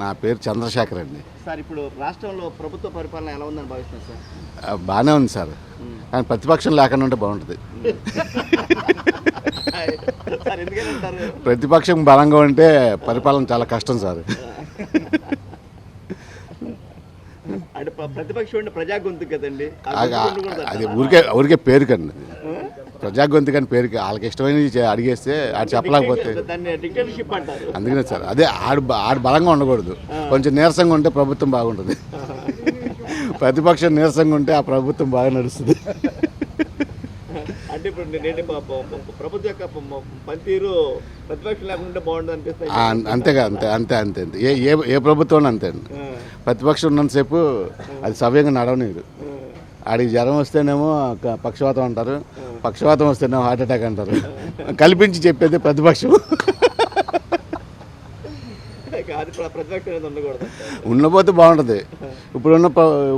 నా పేరు చంద్రశేఖర్ అండి. సార్ ఇప్పుడు రాష్ట్రంలో ప్రభుత్వ పరిపాలన ఎలా ఉందని భావిస్తున్నారు సార్? బాగానే ఉంది సార్. కానీ ప్రతిపక్షం లేకుండా ఉంటే బాగుంటుంది. ప్రతిపక్షం బలంగా ఉంటే పరిపాలన చాలా కష్టం సార్. అంటే ప్ర- ప్రతిపక్షం ప్రజా గొంతు కదండి. అది? ఊరికే ఊరికే పేరుకండి ప్రజాగొంతు కానీ పేరుకి వాళ్ళకి ఇష్టమైనది అడిగేస్తే ఆడు చెప్పలేకపోతే అందుకనే సార్ అదే ఆడు ఆడు బలంగా ఉండకూడదు. కొంచెం నీరసంగా ఉంటే ప్రభుత్వం బాగుంటుంది. ప్రతిపక్షం నీరసంగా ఉంటే ఆ ప్రభుత్వం బాగా నడుస్తుంది. అంటే ఇప్పుడు నేటి ప- ప- ప- ప్రభుత్వం యొక్క ప- ప- పనితీరు ప్రతిపక్షం లేకుండా బాగుంటుంది అనిపిస్తాయి ఆ, అంతేగా అంతే అంతే అంతే అంతే. ఏ ఏ ప్రభుత్వం అంతే అండి. ప్రతిపక్షం ఉన్నంతసేపు అది సవ్యంగా నడవనీరు ఆడికి జ్వరం వస్తేనేమో పక్షవాతం అంటారు పక్షవాతం వస్తేనేమో హార్ట్ అటాక్ అంటారు. కల్పించి చెప్పేది ప్రతిపక్షం. ఉన్నపోతే బాగుంటుంది. ఇప్పుడున్న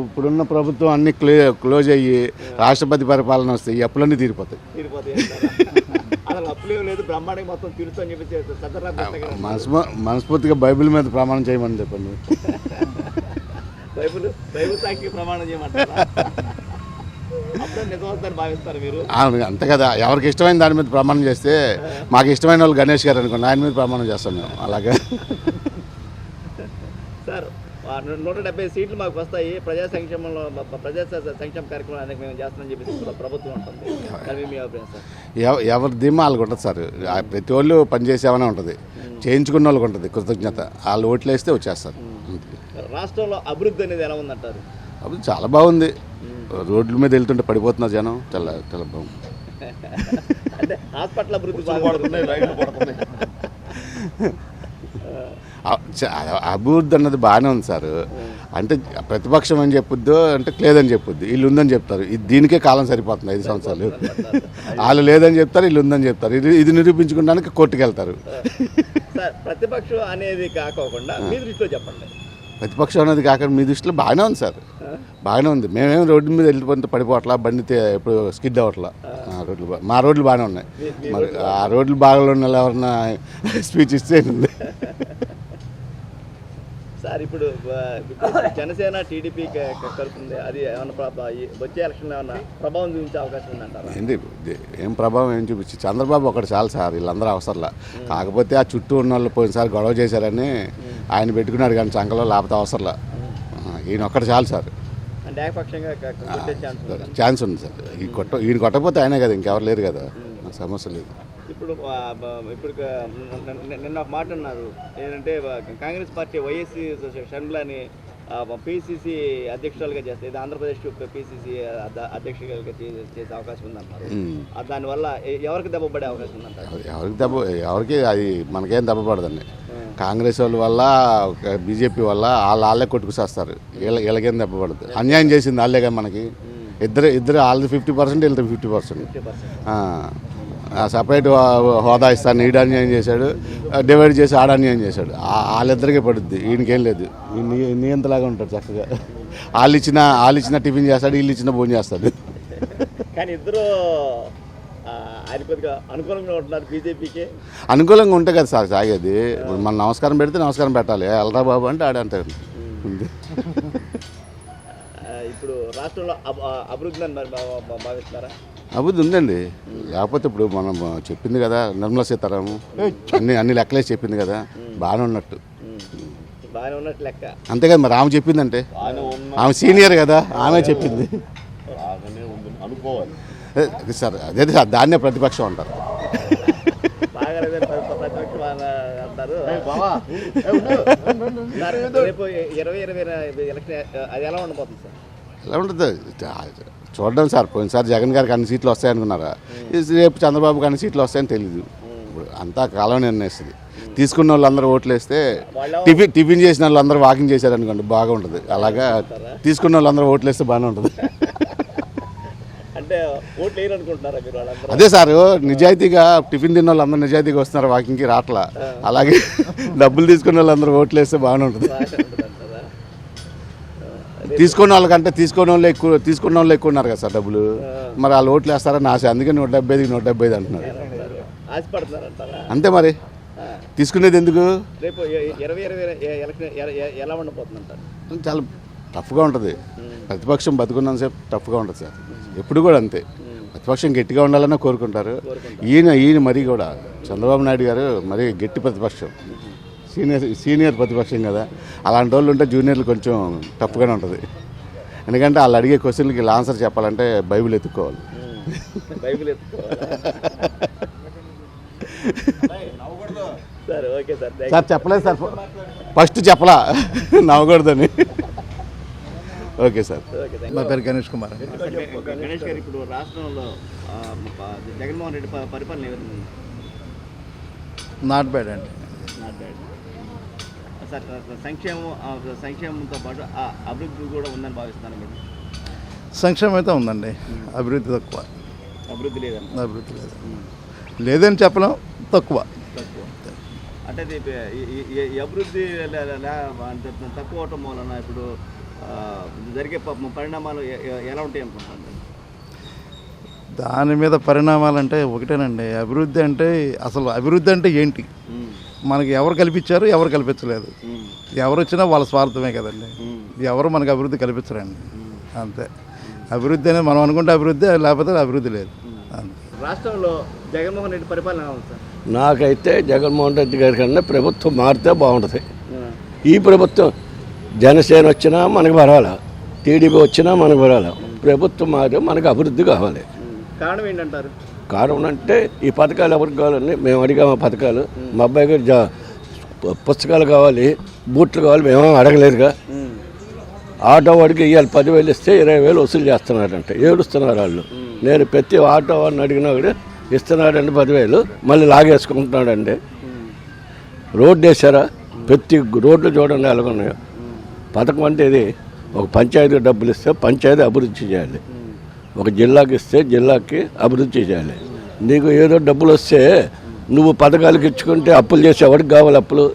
ఇప్పుడున్న ప్రభుత్వం అన్ని క్లో క్లోజ్ అయ్యి రాష్ట్రపతి పరిపాలన వస్తే ఈ అప్పులన్నీ తీరిపోతాయి. మనస్ఫూర్తిగా బైబిల్ మీద ప్రమాణం చేయమని చెప్పండి. బైబుల్ బైబుల్ సాక్షి ప్రమాణం చేయమంటారా అప్పుడే నిజమవుతుందని భావిస్తారు మీరు అవును అంతే కదా. ఎవరికి ఇష్టమైన దాని మీద ప్రమాణం చేస్తే మాకు ఇష్టమైన వాళ్ళు గణేష్ గారు అనుకోండి ఆయన మీద ప్రమాణం చేస్తాం మేము. అలాగే. సార్ నూట డెబ్బై సీట్లు మాకు వస్తాయి. ప్రజా సంక్షేమంలో ప్రజా సంక్షేమ కార్యక్రమం అనేక మేము చేస్తామని చెప్పేసి ప్ర- ప్రభుత్వం ఉంటుంది ఎవరి ధీమా వాళ్ళకి ఉంటుంది సార్. ప్రతి వాళ్ళు పనిచేసేవనే ఉంటుంది. చేయించుకున్న వాళ్ళకి ఉంటుంది కృతజ్ఞత. వాళ్ళు ఓట్లు వేస్తే వచ్చేస్తారు. రాష్ట్రంలో అభివృద్ధి అనేది ఎలా ఉందంటారు? అప్పుడు చాలా బాగుంది. రోడ్ల మీద వెళ్తుంటే పడిపోతున్నారు జనం చాలా చాలా బాగుంది అంటే హాస్పిటల్ అభివృద్ధి అన్నది బాగానే ఉంది సార్. అంటే ప్రతిపక్షం అని చెప్పొద్దు అంటే లేదని చెప్పొద్దు. వీళ్ళు ఉందని చెప్తారు. ఇది దీనికే కాలం సరిపోతుంది ఐదు సంవత్సరాలు. వాళ్ళు లేదని చెప్తారు వీళ్ళు ఉందని చెప్తారు. ఇది ఇది నిరూపించుకోవడానికి కోర్టుకు వెళ్తారు సార్ ప్రతిపక్షం అనేది కాకోకుండా మీ దృష్టిలో చెప్పండి. ప్రతిపక్షం అనేది కాకుండా మీ దృష్టిలో బాగానే ఉంది సార్. బాగానే ఉంది. మేమేం రోడ్డు మీద వెళ్ళిపోతే పడిపోవట్లా బండి ఇప్పుడు స్కిడ్ అవ్వట్లా. ఆ, రోడ్లు మా రోడ్లు బాగానే ఉన్నాయి. మరి ఆ రోడ్లు బాగా ఉన్న వాళ్ళు ఎవరన్నా స్పీచ్ ఇస్తే ఉంది సార్ ఇప్పుడు జనసేన టీడీపీ కలుపుతుంది అది ఏమన్నా వచ్చే ఎలక్షన్ ఏమన్నా ప్రభావం చూపించే అవకాశం ఉందంటారా? ఏంటి ఇది ఏం ప్రభావం ఏం చూపించి చంద్రబాబు ఒకటి చాలు సార్ వీళ్ళందరూ అవసరంలా. కాకపోతే ఆ చుట్టూ ఉన్న వాళ్ళు పోయినసారి గొడవ చేశారని ఆయన పెట్టుకున్నాడు కానీ చంకలో లేకపోతే అవసరంలా. ఈయన ఒక్కటి చాలు సార్. ఛాన్స్ ఉంది? సార్. ఈ కొట్ట ఈయన కొట్టకపోతే ఆయనే కదా ఇంకెవరు లేరు కదా. సమస్య లేదు. ఇప్పుడు ఇప్పుడు నిన్న ఒక మాట అన్నారు. ఏంటంటే కాంగ్రెస్ పార్టీ వైఎస్సీ షర్మిలాని పిసిసి అధ్యక్షురాలుగా చేస్తే ఇది ఆంధ్రప్రదేశ్ పిసిసి అధ్యక్షులుగా చేసే అవకాశం ఉందన్నారు. దానివల్ల ఎవరికి దెబ్బపడే అవకాశం ఉందంటారు? ఎవరికి దెబ్బ ఎవరికి అది మనకేం దెబ్బపడదండి. కాంగ్రెస్ వాళ్ళ వల్ల బీజేపీ వల్ల వాళ్ళు వాళ్ళే కొట్టుకుసేస్తారు వీళ్ళ వీళ్ళకేం దెబ్బపడదు అన్యాయం చేసింది వాళ్ళేగా మనకి. ఇద్దరు ఇద్దరు వాళ్ళది ఫిఫ్టీ పర్సెంట్ వీళ్ళది ఫిఫ్టీ పర్సెంట్. సపరేట్ హోదా ఇస్తాను ఈడ అన్యాయం చేశాడు డివైడ్ చేసి ఆడ అన్యాయం చేశాడు. వాళ్ళిద్దరికే పడుద్ది ఈయనకేం లేదు. నీ నీ ఎంతలాగా ఉంటాడు చక్కగా. వాళ్ళు ఇచ్చిన వాళ్ళు ఇచ్చిన టిఫిన్ చేస్తాడు వీళ్ళు ఇచ్చిన భోజనం చేస్తాడు. కానీ ఇద్దరు ఆయన కొద్దిగా అనుకూలంగా ఉంటున్నారు బీజేపీకి. అనుకూలంగా ఉంటే కదా సార్ సాగేది. ఇప్పుడు మనం నమస్కారం పెడితే నమస్కారం పెట్టాలి. ఎల్రా బాబు అంటే ఉంది ఇప్పుడు రాష్ట్రంలో అభివృద్ధి అని భావిస్తున్నారా అభివృద్ధి ఉందండి. లేకపోతే ఇప్పుడు మనం చెప్పింది కదా నిర్మలా సీతారాము అన్ని అన్ని లెక్కలేసి చెప్పింది కదా బాగానే ఉన్నట్టు. బాగానే ఉన్నట్టు లెక్క. అంతే కదా మరి ఆమె చెప్పిందంటే. ఆమె సీనియర్ కదా ఆమె చెప్పింది. సార్ అదే సార్ దాన్నే ప్రతిపక్షం అంటారు. ఎలా ఉంటుంది చూడడం సార్ పోయినసారి జగన్ గారికి అన్ని సీట్లు వస్తాయి అనుకున్నారా ఇది రేపు చంద్రబాబుకి అన్ని సీట్లు వస్తాయని తెలియదు ఇప్పుడు అంతా కాలం నిర్ణయిస్తుంది. తీసుకున్న వాళ్ళందరూ ఓట్లు వేస్తే టిఫిన్ టిఫిన్ చేసిన వాళ్ళందరూ వాకింగ్ చేశారు అనుకోండి బాగా ఉంటుంది అలాగా తీసుకున్న వాళ్ళందరూ ఓట్లు వేస్తే బాగానే ఉంటుంది. అంటే ఓట్లు వేయరు అనుకుంటున్నారా మీరు వాళ్ళందరూ? అదే సార్ నిజాయితీగా టిఫిన్ తిన్న వాళ్ళందరూ నిజాయితీగా వస్తున్నారు వాకింగ్కి? రావట్లా అలాగే డబ్బులు తీసుకున్న వాళ్ళందరూ ఓట్లు వేస్తే బాగానే ఉంటుంది? తీసుకున్న వాళ్ళకంటే తీసుకున్న వాళ్ళు ఎక్కువ తీసుకున్న వాళ్ళు ఎక్కువ ఉన్నారు కదా సార్ డబ్బులు. మరి వాళ్ళు ఓట్లు వేస్తారని ఆశ. అందుకే నూట డెబ్బై ఐదుకి నూట డెబ్బై ఐదు అంటున్నారు. అంతే మరి? తీసుకునేది ఎందుకు? రేపు ఇరవై ఇరవై ఎలా చాలా టఫ్గా ఉంటుంది. ప్రతిపక్షం బతుకున్నంతసేపు టఫ్గా ఉంటుంది సార్. ఎప్పుడు కూడా అంతే. ప్రతిపక్షం గట్టిగా ఉండాలని కోరుకుంటారు. ఈయన ఈయన మరీ కూడా చంద్రబాబు నాయుడు గారు మరీ గట్టి ప్రతిపక్షం. సీనియర్ సీనియర్ ప్రతిపక్షం కదా. అలాంటి వాళ్ళు ఉంటే జూనియర్లు కొంచెం టఫ్గానే ఉంటుంది. ఎందుకంటే వాళ్ళు అడిగే క్వశ్చన్లకి ఇలా ఆన్సర్ చెప్పాలంటే బైబిల్ ఎత్తుక్కోవాలి. బైబిల్ ఎత్తుకోవాలా సార్ చెప్పలేదు సార్. ఫస్ట్ చెప్పలా. నవ్వకూడదని. Okay sir. నా పేరు గణేష్ కుమార్. గణేష్ గారు ఇప్పుడు రాష్ట్రంలో జగన్మోహన్ రెడ్డి ప- పరిపాలన నాట్ బ్యాడ్ అండి. Not bad. సార్ సంక్షేమం సంక్షేమంతో పాటు ఆ అభివృద్ధి కూడా ఉందని భావిస్తాను మీరు. సంక్షేమం అయితే ఉందండి. అభివృద్ధి తక్కువ. అభివృద్ధి లేదన్న అభివృద్ధి లేదు. లేదని చెప్పలేం తక్కువ. తక్కువ. అంటే అభివృద్ధి తక్కువ అవటం వలన ఇప్పుడు జరిగే ప- పరిణామాలు ఎలా ఉంటాయి అనుకుంటాను దాని మీద పరిణామాలు అంటే ఒకటేనండి. అభివృద్ధి అంటే అసలు అభివృద్ధి అంటే ఏంటి? మనకి ఎవరు కల్పించారు ఎవరు కల్పించలేదు. ఎవరు వచ్చినా వాళ్ళ స్వార్థమే కదండి. ఎవరు మనకు అభివృద్ధి కల్పించరండి. అంతే. అభివృద్ధి అనేది మనం అనుకుంటే అభివృద్ధి లేకపోతే అభివృద్ధి లేదు. అంతే. రాష్ట్రంలో జగన్మోహన్ రెడ్డి పరిపాలన నాకైతే జగన్మోహన్ రెడ్డి గారి కన్నా ప్రభుత్వం మారితే బాగుంటుంది. ఈ ప్రభుత్వం జనసేన వచ్చినా మనకు పర్వాలా. టీడీపీ వచ్చినా మనకు పర్వాలా. ప్రభుత్వం మారి మనకు అభివృద్ధి కావాలి. కారణం ఏంటంటారు? కారణం అంటే ఈ పథకాలు ఎవరికి కావాలండి మేము అడిగాము పథకాలు. మా అబ్బాయి గారు జా పుస్తకాలు కావాలి బూట్లు కావాలి మేము అడగలేదుగా. ఆటో వాడికి ఇవాళ పదివేలు ఇస్తే ఇరవై వేలు వసూలు చేస్తున్నారంట. ఏడుస్తున్నారు వాళ్ళు. నేను ప్రతి ఆటో వాడిని అడిగినా కూడా ఇస్తున్నాడండి పదివేలు మళ్ళీ లాగేసుకుంటున్నాడండి. రోడ్డు వేసారా ప్రతి రోడ్లు చూడండి ఎలాగున్నాయో. పథకం అంటే ఇది ఒక పంచాయతీ డబ్బులు ఇస్తే పంచాయతీ అభివృద్ధి చేయాలి. ఒక జిల్లాకి ఇస్తే జిల్లాకి అభివృద్ధి చేయాలి. నీకు ఏదో డబ్బులు వస్తే నువ్వు పథకాలకు ఇచ్చుకుంటే అప్పులు చేసి ఎవరికి కావాలి అప్పులు.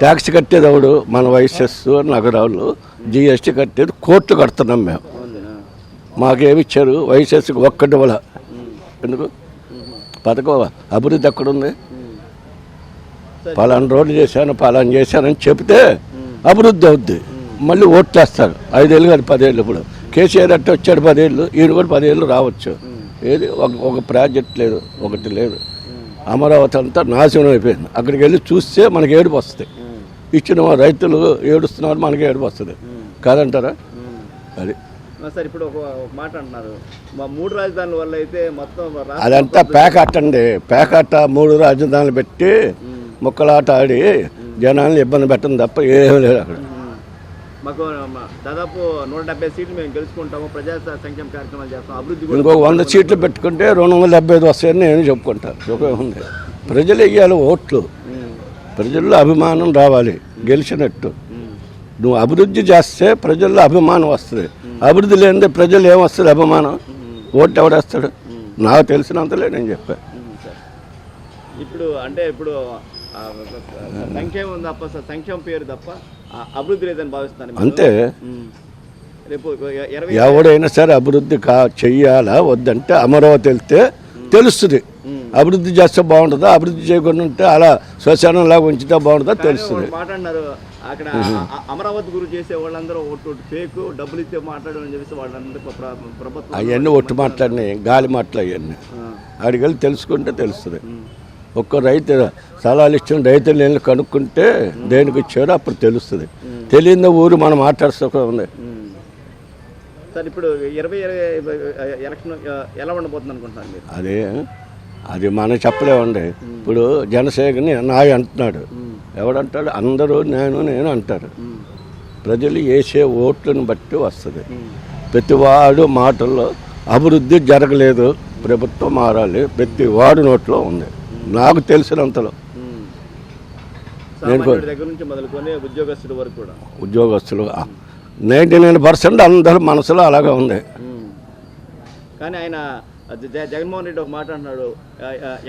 ట్యాక్స్ కట్టేది ఎవడు? మన వైఎస్ఎస్ నగరాలు. జిఎస్టీ కట్టేది కోర్టు కడుతున్నాం మేము? మాకేమి ఇచ్చారు? వైఎస్ఎస్కి ఒక్కటి వల్ల ఎందుకు? పథకం అభివృద్ధి ఎక్కడుంది? పలానా రోడ్డు చేశాను పలానా చేశానని చెప్తే అభివృద్ధి అవుద్ది. మళ్ళీ ఓట్లేస్తారు ఐదేళ్ళు కాదు పదేళ్ళు ఇప్పుడు. కేసీఆర్ అట్ట వచ్చాడు పదేళ్ళు ఈయన కూడా పదేళ్ళు రావచ్చు. ఏది? ఒక ఒక ప్రాజెక్ట్ లేదు ఒకటి లేదు. అమరావతి అంతా నాశనం అయిపోయింది. అక్కడికి వెళ్ళి చూస్తే మనకి ఏడుపు వస్తుంది. ఇచ్చిన రైతులు ఏడుస్తున్నారు మనకి ఏడుపు వస్తుంది. కాదంటారా? అది. సార్ ఇప్పుడు ఒక మాట అంటున్నారు. మా మూడు రాజధానుల వల్ల అయితే మొత్తం అదంతా ప్యాకాట్ అండి ప్యాకాట మూడు రాజధానులు పెట్టి ముక్కలాట ఆడి జనాల్ని ఇబ్బంది పెట్టడం తప్ప ఏమీ లేదు అక్కడ. మాకు దాదాపు నూట డెబ్బై సీట్లు మేము గెలుచుకుంటాము. ప్రజా సంక్షేమ కార్యక్రమాలు చేస్తాం. అభివృద్ధి ఇంకొక వంద సీట్లు పెట్టుకుంటే రెండు వందల డెబ్బై ఐదు వస్తాయని నేను చెప్పుకుంటాను ఉంది. ప్రజలు వేయాలి ఓట్లు. ప్రజల్లో అభిమానం రావాలి. గెలిచినట్టు. నువ్వు అభివృద్ధి చేస్తే ప్రజల్లో అభిమానం వస్తుంది. అభివృద్ధి లేనిదే ప్రజలు ఏమొస్తుంది అభిమానం? ఓట్లు ఎవడేస్తాడు నాకు తెలిసినంతలే నేను చెప్పాను. ఇప్పుడు అంటే ఇప్పుడు సంక్షేమం తప్ప సంక్షేమం పేరు తప్ప. అభివృద్ధి లేదని భావిస్తాను? అంతే. రేపు ఎవడైనా సరే అభివృద్ధి కా చెయ్యాలా వద్దంటే అమరావతి వెళ్తే తెలుస్తుంది. అభివృద్ధి చేస్తే బాగుంటుందా అభివృద్ధి చేయకుండా ఉంటే అలా శ్మశానం లాగా ఉంచితే బాగుంటుందా తెలుస్తుంది. ఒక మాట అన్నారు అక్కడ అమరావతి గురి చేసే వాళ్ళందరూ ఒట్టు ఫేక్ డబ్బులు ఇస్తే మాట్లాడడం అని చెప్పేసి వాళ్ళందరూ ప్ర- ప్ర- ప్రభుత్వం అవన్నీ ఒట్టు మాట్లాడినాయి గాలి మాటలు అవన్నీ. వెళ్ళి తెలుసుకుంటే తెలుస్తుంది. ఒక్క రైతు స్థలాలు ఇచ్చిన రైతులు వెళ్ళి కనుక్కుంటే దేనికి ఇచ్చారో అప్పుడు తెలుస్తుంది. తెలియని ఊరు మనం మాట్లాడుతూ ఉంది. సార్ ఇప్పుడు ఇరవై ఇరవై ఎలక్షన్ ఎలా ఉండబోతుంది అనుకుంటున్నారు మీరు? అదే అది మనం చెప్పలేమండి. ఇప్పుడు జనసేనని నాయ అంటున్నాడు. ఎవడంటాడు? అందరూ నేను నేను అంటారు. ప్రజలు వేసే ఓట్లను బట్టి వస్తుంది. ప్రతి వాడు మాటల్లో అభివృద్ధి జరగలేదు ప్రభుత్వం మారాలి ప్రతి వాడు నోట్లో ఉంది. నాకు తెలిసినంతలో. సామాన్యుడి దగ్గర నుంచి మొదలుకొని వరకు కూడా. ఉద్యోగస్తులు నైంటీ నైన్ పర్సెంట్ అందరి మనసులో అలాగే ఉంది. కానీ ఆయన జగన్మోహన్ రెడ్డి ఒక మాట అంటున్నాడు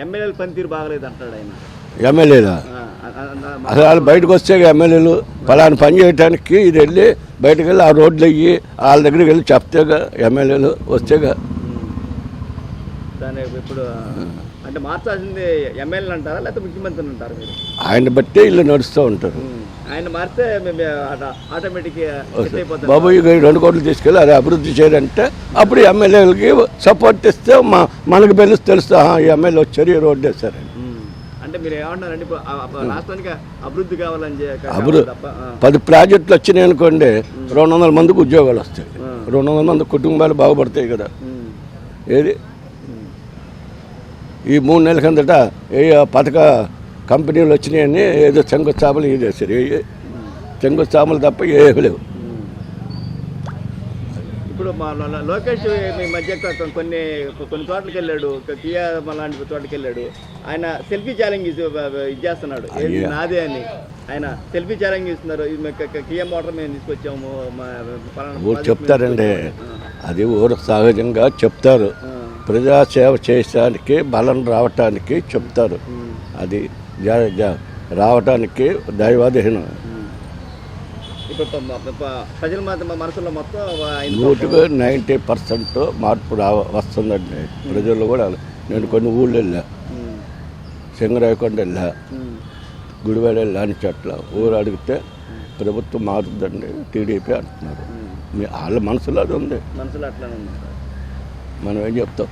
ఎమ్మెల్యేల పనితీరు బాగలేదు అంటాడు ఆయన. ఎమ్మెల్యేలా? అసలు వాళ్ళు బయటకు వస్తే ఎమ్మెల్యేలు ఫలానా పని చేయడానికి ఇది వెళ్ళి బయటకు వెళ్ళి ఆ రోడ్లు అయ్యి వాళ్ళ దగ్గరికి వెళ్ళి చెప్తేగా ఎమ్మెల్యేలు వస్తేగా ఇప్పుడు అంటే మార్చాల్సింది ఎమ్మెల్యేలు అంటారా లేకపోతే ముఖ్యమంత్రిని అంటారా మీరు? ఆయన బట్టే ఇల్లు నడుస్తూ ఉంటారు. ఆయన మారితే మేము ఆటోమేటిక్ సెట్ అయిపోతాం బాబు ఇక ఈ రెండు కోట్లు తీసుకెళ్ళి అది అభివృద్ధి చేయాలంటే అప్పుడు ఎమ్మెల్యేలకి సపోర్ట్ ఇస్తే మా మనకు బెనిఫిట్ తెలుస్తా "ఆహా, ఈ ఎమ్మెల్యే వచ్చారు ఈ రోడ్డు వేశారని. అంటే మీరు ఆ రాష్ట్రానికి అభివృద్ధి కావాలని అభివృద్ధి. పది ప్రాజెక్టులు వచ్చినాయి అనుకోండి రెండు వందల మందికి ఉద్యోగాలు వస్తాయి. రెండు వందల మంది కుటుంబాలు బాగుపడతాయి కదా. ఏది? ఈ మూడు నెలల కిందట ఏ పథక కంపెనీలు వచ్చినాయని ఏదో శంకుస్థాపనలు ఇది ఏ శంకుస్థాపనలు తప్ప ఏమీ లేవు. ఇప్పుడు మా లోకేష్ మీ మధ్య కొన్ని కొన్ని చోట్లకి వెళ్ళాడు. కియా లాంటి చోట్లకి వెళ్ళాడు. ఆయన సెల్ఫీ ఛాలెంజ్ ఇది చేస్తున్నాడు. ఏది? అయ్యా. నాదే అని. ఆయన సెల్ఫీ ఛాలెంజ్ ఇస్తున్నారు కియా మోటార్ మేము తీసుకొచ్చాము. చెప్తారండి. అది ఊరు సహజంగా చెప్తారు. ప్రజాసేవ చేయడానికి బలం రావటానికి చెప్తారు. అది రావటానికి దైవాధీనం. ప్రజల నూటికి నైంటీ పర్సెంట్ మార్పు రా వస్తుందండి. ప్రజల్లో కూడా నేను కొన్ని ఊళ్ళు వెళ్ళా. సింగరాయకొండ వెళ్ళా. గుడివాడ వెళ్ళా అని చోట్ల. ఊరు అడిగితే ప్రభుత్వం మారుతుందండి టీడీపీ అంటున్నారు. మీ వాళ్ళ మనసులో అది ఉంది. మనసులో అట్లానే ఉంది మనం ఏం చెప్తాం